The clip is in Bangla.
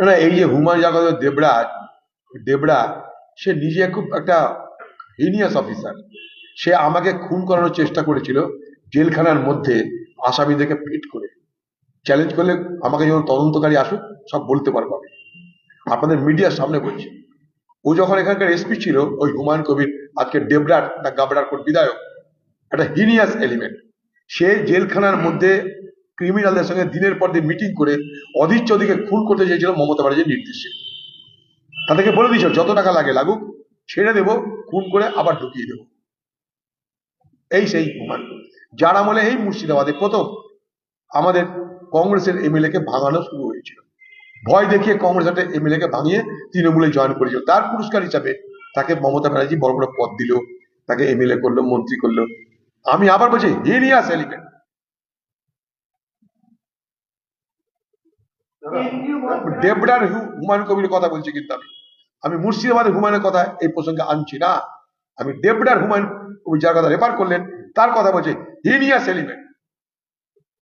না, এই যে হুমায়ুন জাগত দেবড়া দেবরা, সে নিজে খুব একটা হিনিয়াস অফিসার সে আমাকে খুন করানোর চেষ্টা করেছিল জেলখানার মধ্যে আসামিদেরকে ফিট করে। চ্যালেঞ্জ করলে আমাকে যখন তদন্তকারী আসুক, সব বলতে পারব আমি। আপনাদের মিডিয়ার সামনে বলছি। ও যখন এখানকার এসপি ছিল, ওই হুমায়ুন কবির, আজকে ডেবরার না গাবরার কোট বিধায়ক, একটা হিনিয়াস এলিমেন্ট সে জেলখানার মধ্যে ক্রিমিনালদের সঙ্গে দিনের পর দিন মিটিং করে অধীর চৌধুরীকে খুন করতে চেয়েছিল মমতা ব্যানার্জির নির্দেশে। তাদেরকে বলে দিয়েছিল, যত টাকা লাগে লাগুক, ছেড়ে দেবো, খুন করে আবার ঢুকিয়ে দেবো। এই সেই কবির। যার আমলে এই মুর্শিদাবাদে প্রথম আমাদের কংগ্রেসের এমএলএ কে ভাঙানো শুরু হয়েছিল। ভয় দেখিয়ে কংগ্রেস একটা এমএলএ কে ভাঙিয়ে তৃণমূলে জয়েন করেছিল। তার পুরস্কার হিসাবে তাকে মমতা ব্যানার্জি বড় বড় পদ দিল, তাকে এমএলএ করল, মন্ত্রী করল। আমি আবার বলছি হিনিয়াস এলিমেন্ট দেবডার হু- হুমায়ুন কবির কথা বলছি কিন্তু আমি। আমি মুর্শিদাবাদের হুমায়ুনের কথা এই প্রসঙ্গে আনছি না। আমি দেবডার হুমায়ুন কবির যার কথা রেফার করলেন, তার কথা বলছি হিনিয়া এলিমেন্ট